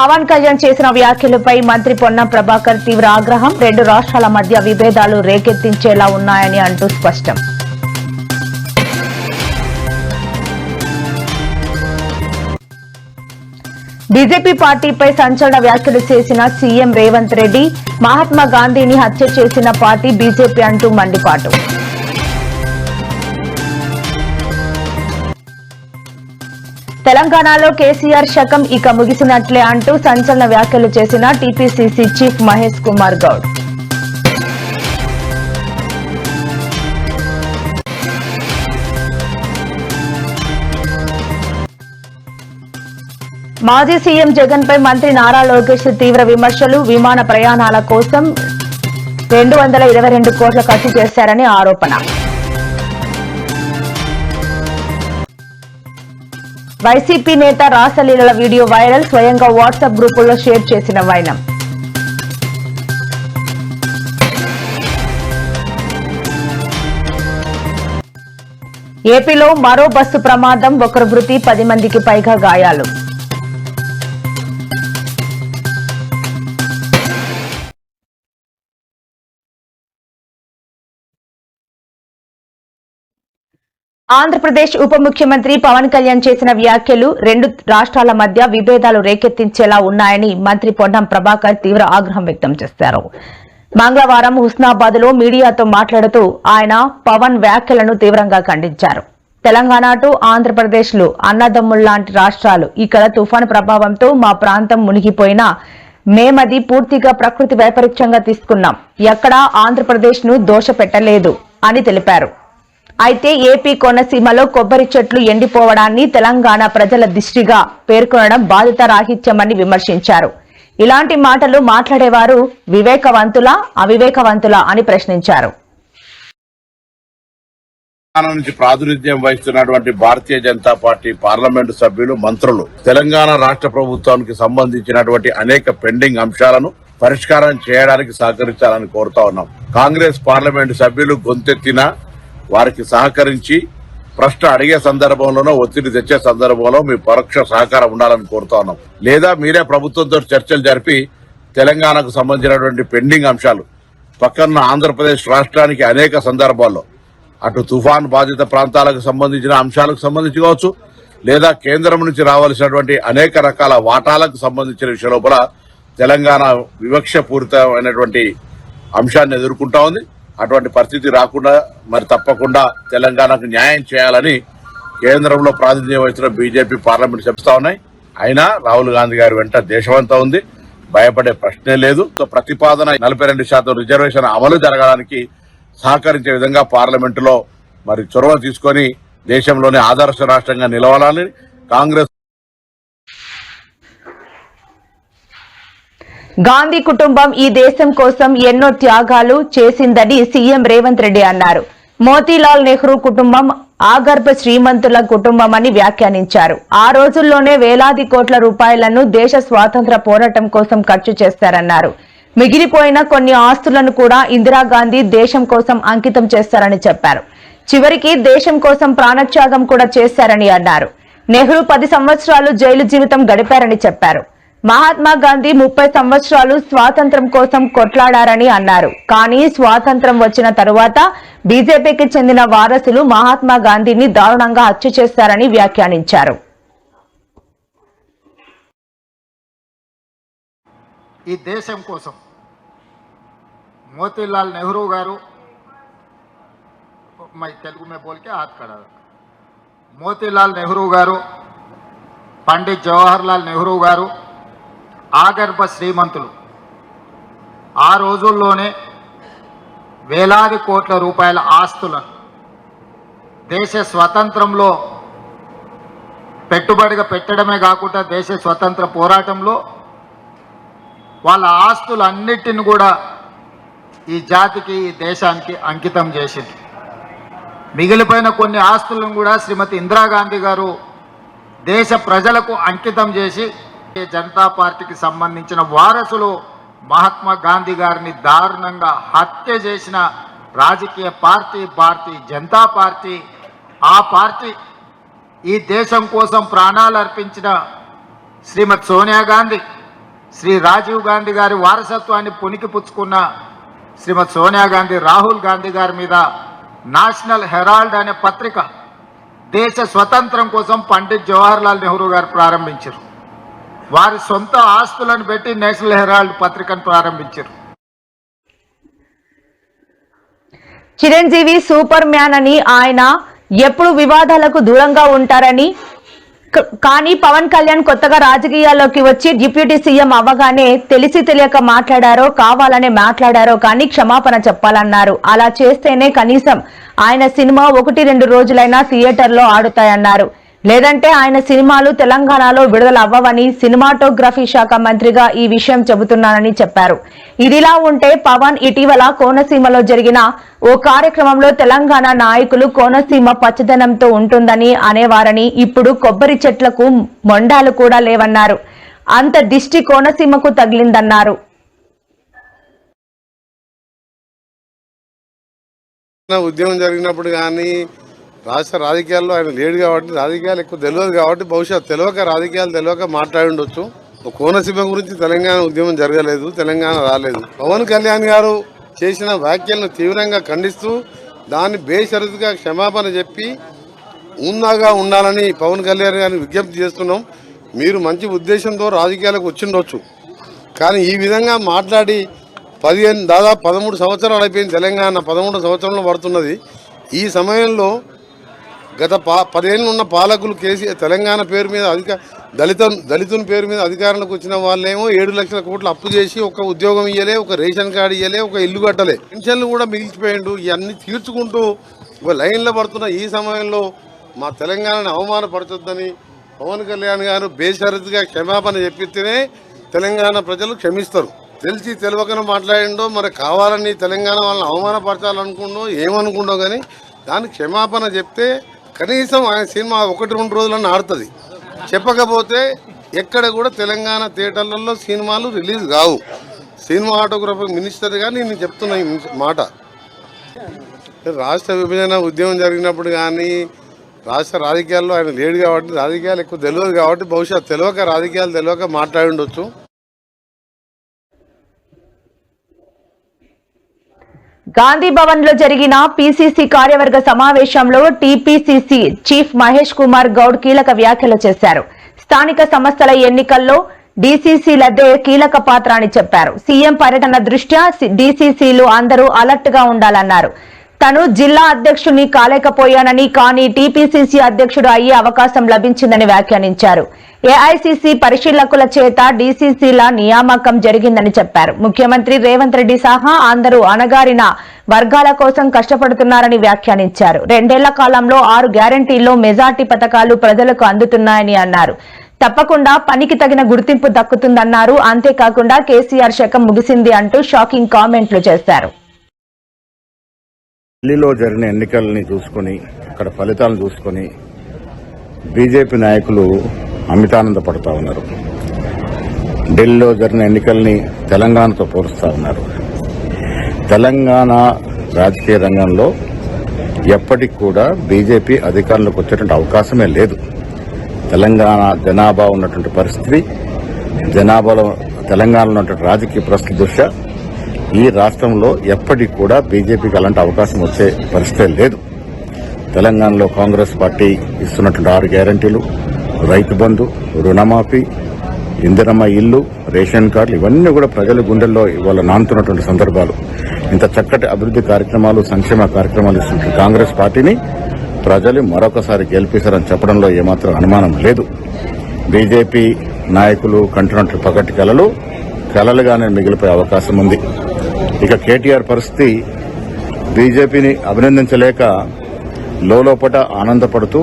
పవన్ కళ్యాణ్ చేసిన వ్యాఖ్యలపై మంత్రి పొన్నం ప్రభాకర్ తీవ్ర ఆగ్రహం. రెండు రాష్ట్రాల మధ్య విభేదాలు రేకెత్తించేలా ఉన్నాయని అంటూ స్పష్టం. బీజేపీ పార్టీపై సంచలన వ్యాఖ్యలు చేసిన సీఎం రేవంత్ రెడ్డి మహాత్మా గాంధీని హత్య చేసిన పార్టీ బీజేపీ అంటూ మండిపాటు. తెలంగాణలో కేసీఆర్ శకం ఇక ముగిసినట్లే అంటూ సంచలన వ్యాఖ్యలు చేసిన టీపీసీసీ చీఫ్ మహేష్ కుమార్ గౌడ్. మాజీ సీఎం జగన్ పై మంత్రి నారా లోకేష్ తీవ్ర విమర్శలు విమాన ప్రయాణాల కోసం రెండు వందల ఇరవై రెండు కోట్ల ఖర్చు చేశారని ఆరోపణ. వైసీపీ నేత రాసలీలల వీడియో వైరల్. స్వయంగా వాట్సాప్ గ్రూపుల్లో షేర్ చేసిన వైనం. ఏపీలో మరో బస్సు ప్రమాదం. ఒకరు మృతి పది మందికి పైగా గాయాలు. ఆంధ్రప్రదేశ్ ఉప ముఖ్యమంత్రి పవన్ కళ్యాణ్ చేసిన వ్యాఖ్యలు రెండు రాష్ట్రాల మధ్య విభేదాలు రేకెత్తించేలా ఉన్నాయని మంత్రి పొన్నం ప్రభాకర్ తీవ్ర ఆగ్రహం వ్యక్తం చేశారు. మంగళవారం హుస్నాబాద్లో మీడియాతో మాట్లాడుతూ ఆయన పవన్ వ్యాఖ్యలను తీవ్రంగా ఖండించారు. తెలంగాణ టు ఆంధ్రప్రదేశ్లు అన్నదమ్ముళ్ళాంటి రాష్ట్రాలు ఇక్కడ తుఫాను ప్రభావంతో మా ప్రాంతం మునిగిపోయినా మేమది పూర్తిగా ప్రకృతి వైపరీత్యంగా తీసుకున్నాం. ఎక్కడా ఆంధ్రప్రదేశ్ను దోష పెట్టలేదు అని తెలిపారు. అయితే ఏపీ కోనసీమలో కొబ్బరి చెట్లు ఎండిపోవడాన్ని తెలంగాణ ప్రజల దిష్టిగా పేర్కొనడం బాధిత రాహిత్యమని విమర్శించారు. ఇలాంటి మాటలు మాట్లాడేవారు వివేకవంతులా అవివేకవంతులా అని ప్రశ్నించారు. నుంచి ప్రాతినిధ్యం వహిస్తున్నటువంటి భారతీయ జనతా పార్టీ పార్లమెంటు సభ్యులు మంత్రులు తెలంగాణ రాష్ట్ర ప్రభుత్వానికి సంబంధించినటువంటి అనేక పెండింగ్ అంశాలను పరిష్కారం చేయడానికి సహకరించాలని కోరుతా ఉన్నాం. కాంగ్రెస్ పార్లమెంటు సభ్యులు గొంతెత్తిన వారికి సహకరించి ప్రశ్న అడిగే సందర్భంలోనో ఒత్తిడి తెచ్చే సందర్భంలో మీ పరోక్ష సహకారం ఉండాలని కోరుతా ఉన్నాం. లేదా మీరే ప్రభుత్వంతో చర్చలు జరిపి తెలంగాణకు సంబంధించినటువంటి పెండింగ్ అంశాలు పక్కన ఆంధ్రప్రదేశ్ రాష్ట్రానికి అనేక సందర్భాల్లో అటు తుఫాన్ బాధిత ప్రాంతాలకు సంబంధించిన అంశాలకు సంబంధించి కావచ్చు లేదా కేంద్రం నుంచి రావాల్సినటువంటి అనేక రకాల వాటాలకు సంబంధించిన విషయం లోపల తెలంగాణ వివక్షపూరితమైనటువంటి అంశాన్ని ఎదుర్కొంటా ఉంది. అటువంటి పరిస్థితి రాకుండా మరి తప్పకుండా తెలంగాణకు న్యాయం చేయాలని కేంద్రంలో ప్రాతినిధ్యం వహిస్తున్న బీజేపీ పార్లమెంట్ చెప్తా ఉన్నాయి. అయినా రాహుల్ గాంధీ గారి వెంట దేశమంతా ఉంది. భయపడే ప్రశ్నే లేదు. ప్రతిపాదన నలభై రెండు శాతం రిజర్వేషన్ అమలు జరగడానికి సహకరించే విధంగా పార్లమెంటులో మరి చొరవ తీసుకొని దేశంలోనే ఆదర్శ రాష్ట్రంగా నిలవాలని కాంగ్రెస్ గాంధీ కుటుంబం ఈ దేశం కోసం ఎన్నో త్యాగాలు చేసిందని సీఎం రేవంత్ రెడ్డి అన్నారు. మోతీలాల్ నెహ్రూ కుటుంబం ఆగర్భ శ్రీమంతుల కుటుంబం అని వ్యాఖ్యానించారు. ఆ రోజుల్లోనే వేలాది కోట్ల రూపాయలను దేశ స్వాతంత్ర పోరాటం కోసం ఖర్చు చేస్తారన్నారు. మిగిలిపోయిన కొన్ని ఆస్తులను కూడా ఇందిరాగాంధీ దేశం కోసం అంకితం చేస్తారని చెప్పారు. చివరికి దేశం కోసం ప్రాణత్యాగం కూడా చేశారని అన్నారు. నెహ్రూ పది సంవత్సరాలు జైలు జీవితం గడిపారని చెప్పారు. మహాత్మా గాంధీ ముప్పై సంవత్సరాలు స్వాతంత్రం కోసం కొట్లాడారని అన్నారు. కానీ స్వాతంత్రం వచ్చిన తరువాత బీజేపీకి చెందిన వారసులు మహాత్మా గాంధీని దారుణంగా హత్య చేశారని వ్యాఖ్యానించారు. ఈ దేశం కోసం మోతీలాల్ నెహ్రూ గారు మై తెలుగు మే బోల్కే హాత్ మోతీలాల్ నెహ్రూ గారు పండిత్ జవహర్లాల్ నెహ్రూ గారు ఆగర్భ శ్రీమంతులు. ఆ రోజుల్లోనే వేలాది కోట్ల రూపాయల ఆస్తులను దేశ స్వతంత్రంలో పెట్టుబడిగా పెట్టడమే కాకుండా దేశ స్వతంత్ర పోరాటంలో వాళ్ళ ఆస్తులన్నిటిని కూడా ఈ జాతికి ఈ దేశానికి అంకితం చేసింది. మిగిలిపోయిన కొన్ని ఆస్తులను కూడా శ్రీమతి ఇందిరాగాంధీ గారు దేశ ప్రజలకు అంకితం చేసి జనతా పార్టీకి సంబంధించిన వారసులు మహాత్మా గాంధీ గారిని దారుణంగా హత్య చేసిన రాజకీయ పార్టీ భారతీయ జనతా పార్టీ ఆ పార్టీ ఈ దేశం కోసం ప్రాణాలు అర్పించిన శ్రీమతి సోనియా గాంధీ శ్రీ రాజీవ్ గాంధీ గారి వారసత్వాన్ని పుణికిపుచ్చుకున్న శ్రీమతి సోనియా గాంధీ రాహుల్ గాంధీ గారి మీద నేషనల్ హెరాల్డ్ అనే పత్రిక దేశ స్వతంత్రం కోసం పండిత్ జవహర్లాల్ నెహ్రూ గారు ప్రారంభించారు. వారి సొంత ఆస్తులను పెట్టి నేషనల్ హెరాల్డ్ పత్రికను ప్రారంభించారు. చిరంజీవి సూపర్ మ్యాన్ అని ఆయన ఎప్పుడు వివాదాలకు దూరంగా ఉంటారని కానీ పవన్ కళ్యాణ్ కొత్తగా రాజకీయాల్లోకి వచ్చి డిప్యూటీ సీఎం అవ్వగానే తెలిసి తెలియక మాట్లాడారో కావాలనే మాట్లాడారో కానీ క్షమాపణ చెప్పాలన్నారు. అలా చేస్తేనే కనీసం ఆయన సినిమా ఒకటి రెండు రోజులైనా థియేటర్లో ఆడుతాయన్నారు. లేదంటే ఆయన సినిమాలు తెలంగాణలో విడుదల అవ్వవని సినిమాటోగ్రఫీ శాఖ మంత్రిగా ఈ విషయం చెబుతున్నానని చెప్పారు. ఇదిలా ఉంటే పవన్ ఇటీవల కోనసీమలో జరిగిన ఓ కార్యక్రమంలో తెలంగాణ నాయకులు కోనసీమ పచ్చదనంతో ఉంటుందని అనేవారని ఇప్పుడు కొబ్బరి చెట్లకు మొండాలు కూడా లేవన్నారు. అంత దిష్టి కోనసీమకు తగిలిందన్నారు. ఉద్యమం జరిగినప్పుడు కానీ రాష్ట్ర రాజకీయాల్లో ఆయన లేడు కాబట్టి రాజకీయాలు ఎక్కువ తెలియదు కాబట్టి బహుశా తెలియక రాజకీయాలు తెలియక మాట్లాడి ఉండొచ్చు కోనసీమ గురించి తెలంగాణ ఉద్యమం జరగలేదు తెలంగాణ రాలేదు. పవన్ కళ్యాణ్ గారు చేసిన వ్యాఖ్యలను తీవ్రంగా ఖండిస్తూ దాన్ని బేషరతుగా క్షమాపణ చెప్పి ఉందాగా ఉండాలని పవన్ కళ్యాణ్ గారిని విజ్ఞప్తి చేస్తున్నాం. మీరు మంచి ఉద్దేశంతో రాజకీయాలకు వచ్చిండొచ్చు. కానీ ఈ విధంగా మాట్లాడి పదిహేను దాదాపు పదమూడు సంవత్సరాలు అయిపోయింది తెలంగాణ పదమూడు సంవత్సరంలో పడుతున్నది. ఈ సమయంలో గత పా పదేళ్ళు ఉన్న పాలకులు కేసీఆర్ తెలంగాణ పేరు మీద అధిక దళిత దళితుని పేరు మీద అధికారంలోకి వచ్చిన వాళ్ళేమో ఏడు లక్షల కోట్లు అప్పు చేసి ఒక ఉద్యోగం ఇయ్యలే ఒక రేషన్ కార్డు ఇయ్యలే ఒక ఇల్లు కట్టలే. పెన్షన్లు కూడా మిగిలిచిపోయిండు ఇవన్నీ తీర్చుకుంటూ ఒక లైన్లో పడుతున్న ఈ సమయంలో మా తెలంగాణను అవమానపరచొద్దని పవన్ కళ్యాణ్ గారు బేషరతుగా క్షమాపణ చెప్పితేనే తెలంగాణ ప్రజలు క్షమిస్తారు. తెలిసి తెలియకనే మాట్లాడిండో మరి కావాలని తెలంగాణ వాళ్ళని అవమానపరచాలనుకుండో ఏమనుకుండో కానీ దానికి క్షమాపణ చెప్తే కనీసం ఆయన సినిమా ఒకటి రెండు రోజులన్న ఆడుతుంది. చెప్పకపోతే ఎక్కడ కూడా తెలంగాణ థియేటర్లలో సినిమాలు రిలీజ్ కావు. సినిమా ఆటోగ్రఫర్ మినిస్టర్గా నేను చెప్తున్నా ఈ మాట. రాష్ట్ర విభజన ఉద్యమం జరిగినప్పుడు కానీ రాష్ట్ర రాజకీయాల్లో ఆయన లేడు కాబట్టి రాజకీయాలు ఎక్కువ తెలియదు కాబట్టి బహుశా తెలియక రాజకీయాలు తెలియక మాట్లాడి ఉండొచ్చు. గాంధీ భవన్లో జరిగిన పిసిసి కార్యవర్గ సమావేశంలో టిపిసిసి చీఫ్ మహేష్ కుమార్ గౌడ్ కీలక వ్యాఖ్యలు చేశారు. స్థానిక సంస్థల ఎన్నికల్లో డీసీసీలదే కీలక పాత్ర అని చెప్పారు. సీఎం పర్యటన దృష్ట్యా డీసీసీలు అందరూ అలర్ట్గా ఉండాలన్నారు. తను జిల్లా అధ్యక్షుని కాలేకపోయానని కానీ టీపీసీసీ అధ్యక్షుడు అయ్యే అవకాశం లభించిందని వ్యాఖ్యానించారు. ఏఐసీసీ పరిశీలకుల చేత డీసీసీల నియామకం జరిగిందని చెప్పారు. ముఖ్యమంత్రి రేవంత్ రెడ్డి సహా అందరూ అణగారిన వర్గాల కోసం కష్టపడుతున్నారని వ్యాఖ్యానించారు. రెండేళ్ళ కాలంలో ఆరు గ్యారంటీల్లో మెజార్టీ పథకాలు ప్రజలకు అందుతున్నాయని అన్నారు. తప్పకుండా పనికి తగిన గుర్తింపు దక్కుతుందన్నారు. అంతేకాకుండా కేసీఆర్ శకం ముగిసింది అంటూ షాకింగ్ కామెంట్లు చేశారు. ఢిల్లీలో జరిగిన ఎన్నికల్ని చూసుకొని అక్కడ ఫలితాలను చూసుకొని బీజేపీ నాయకులు అమితానంద పడుతూ ఉన్నారు. ఢిల్లీలో జరిగిన ఎన్నికల్ని తెలంగాణతో పోలుస్తూ ఉన్నారు. తెలంగాణ రాజకీయ రంగంలో ఎప్పటికి కూడా బీజేపీ అధికారంలోకి వచ్చేటువంటి అవకాశమే లేదు. తెలంగాణ జనాభా ఉన్నటువంటి పరిస్థితి జనాభాలో తెలంగాణలో ఉన్నటువంటి రాజకీయ పరిస్థితి దృష్ట్యా ఈ రాష్ట్రంలో ఎప్పటికి కూడా బీజేపీకి అలాంటి అవకాశం వచ్చే పరిస్థితే లేదు. తెలంగాణలో కాంగ్రెస్ పార్టీ ఇస్తున్నటువంటి ఆరు గ్యారంటీలు రైతు బంధు రుణమాఫీ ఇందిరమ్మ ఇల్లు రేషన్ కార్డులు ఇవన్నీ కూడా ప్రజల గుండెల్లో ఇవాళ నానుతున్నటువంటి సందర్భాలు. ఇంత చక్కటి అభివృద్ధి కార్యక్రమాలు సంక్షేమ కార్యక్రమాలు ఇస్తున్న కాంగ్రెస్ పార్టీని ప్రజలు మరొకసారి గెలిపిస్తారని చెప్పడంలో ఏమాత్రం అనుమానం లేదు. బీజేపీ నాయకులు కంటున్నట్టు పగటి కలలు కలలుగానే మిగిలిపోయే అవకాశం ఉంది. ఇక కేటీఆర్ పరిస్థితి బీజేపీని అభినందించలేక లోపట ఆనందపడుతూ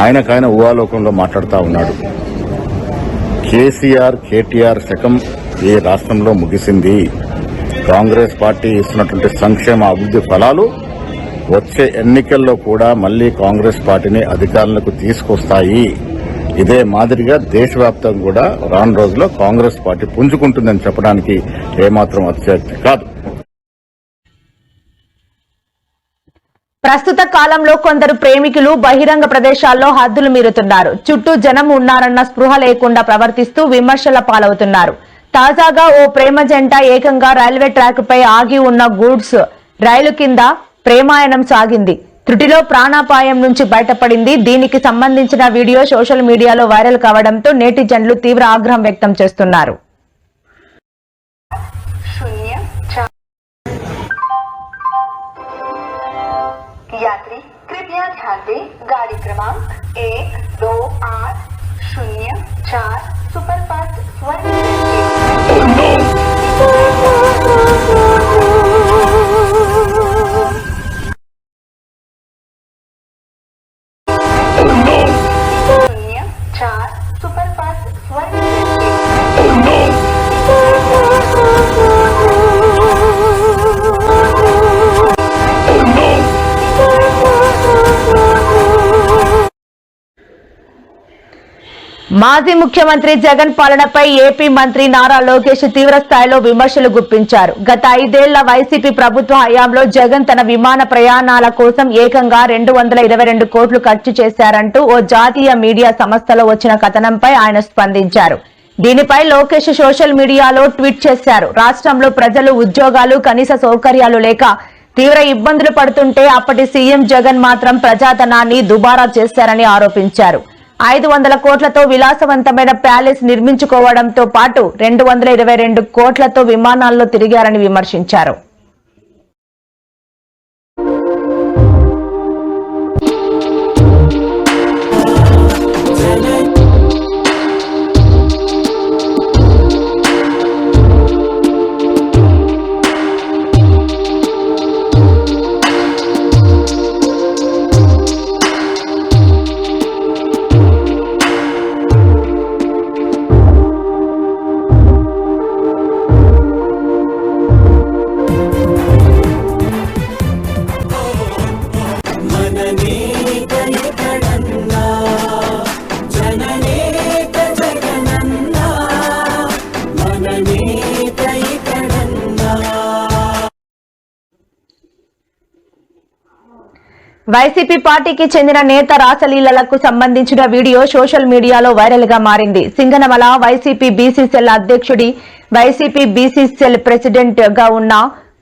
ఆయనకాయన ఊహాలోకంలో మాట్లాడుతూ ఉన్నాడు. కేసీఆర్ కేటీఆర్ శకం ఈ రాష్ట్రంలో ముగిసింది? కాంగ్రెస్ పార్టీ ఇస్తున్నటువంటి సంక్షేమ అభివృద్ధి ఫలాలు వచ్చే ఎన్నికల్లో కూడా మళ్ళీ కాంగ్రెస్ పార్టీని అధికారంలోకి తీసుకొస్తాయి. ఇదే మాదిరిగా దేశవ్యాప్తంగా కూడా రాను రోజుల్లో కాంగ్రెస్ పార్టీ పుంజుకుంటుందని చెప్పడానికి ఏమాత్రం అతిశక్తి కాదు. ప్రస్తుత కాలంలో కొందరు ప్రేమికులు బహిరంగ ప్రదేశాల్లో హద్దులు మీరుతున్నారు. చుట్టూ జనం ఉన్నారన్న స్పృహ లేకుండా ప్రవర్తిస్తూ విమర్శల పాలవుతున్నారు. తాజాగా ఓ ప్రేమ జంట ఏకంగా రైల్వే ట్రాక్ పై ఆగి ఉన్న గూడ్స్ రైలు కింద ప్రేమాయణం సాగింది. త్రుటిలో ప్రాణాపాయం నుంచి బయటపడింది దీనికి సంబంధించిన వీడియో సోషల్ మీడియాలో వైరల్ కావడంతో నేటిజన్లు తీవ్ర ఆగ్రహం వ్యక్తం చేస్తున్నారు शून्य चार यात्री कृपया ध्यान दें गाड़ी क्रमांक एक दो आठ शून्य चार सुपरफास्ट स्वर्ण మాజీ ముఖ్యమంత్రి జగన్ పాలనపై ఏపీ మంత్రి నారా లోకేష్ తీవ్ర స్థాయిలో విమర్శలు గుప్పించారు. గత ఐదేళ్ళ వైసీపీ ప్రభుత్వ హయాంలో జగన్ తన విమాన ప్రయాణాల కోసం ఏకంగా రెండు వందల ఇరవై రెండు కోట్లు ఖర్చు చేశారంటూ ఓ జాతీయ మీడియా సంస్థలో వచ్చిన కథనంపై ఆయన స్పందించారు. దీనిపై లోకేష్ సోషల్ మీడియాలో ట్వీట్ చేశారు. రాష్ట్రంలో ప్రజలు ఉద్యోగాలు కనీస సౌకర్యాలు లేక తీవ్ర ఇబ్బందులు పడుతుంటే అప్పటి సీఎం జగన్ మాత్రం ప్రజాధనాన్ని దుబారా చేశారని ఆరోపించారు. ఐదు వందల కోట్లతో విలాసవంతమైన ప్యాలెస్ నిర్మించుకోవడంతో పాటు రెండు వందల ఇరవై రెండు కోట్లతో విమానాల్లో తిరిగారని విమర్శించారు. వైసీపీ పార్టీకి చెందిన నేత రాసలీలలకు సంబంధించిన వీడియో సోషల్ మీడియాలో వైరల్గా మారింది. సింగనమల వైసీపీ బీసీసీఎల్ అధ్యక్షుడి వైసీపీ బీసీసీఎల్ ప్రెసిడెంట్గా ఉన్న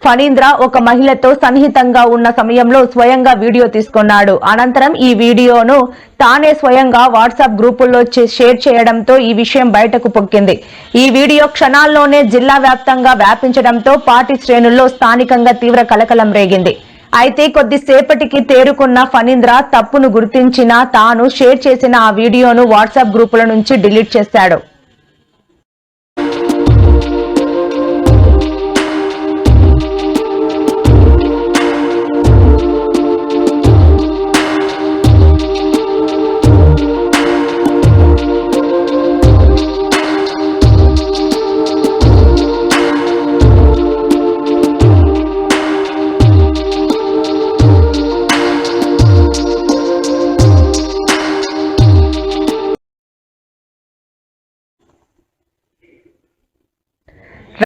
ఫణీంద్ర ఒక మహిళతో సన్నిహితంగా ఉన్న సమయంలో స్వయంగా వీడియో తీసుకున్నాడు. అనంతరం ఈ వీడియోను తానే స్వయంగా వాట్సాప్ గ్రూపుల్లో షేర్ చేయడంతో ఈ విషయం బయటకు పొక్కింది. ఈ వీడియో క్షణాల్లోనే జిల్లా వ్యాప్తంగా వ్యాపించడంతో పార్టీ శ్రేణుల్లో స్థానికంగా తీవ్ర కలకలం రేగింది. అయితే కొద్దిసేపటికి తేరుకున్న ఫణీంద్ర తప్పును గుర్తించిన తాను షేర్ చేసిన ఆ వీడియోను వాట్సాప్ గ్రూపుల నుంచి డిలీట్ చేశాడు.